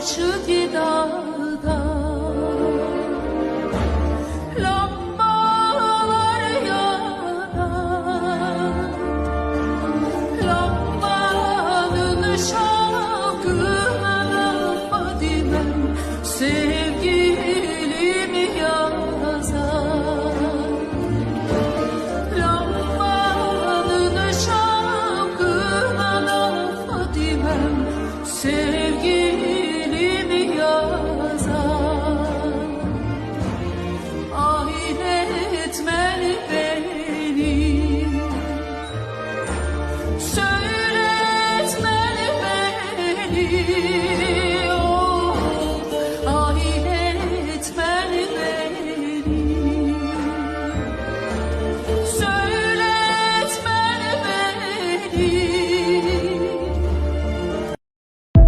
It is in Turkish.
karşı dağda Lambalar yanar Lambanın şarkılarına Fadimem sevgilimi beni Söyletmeli beni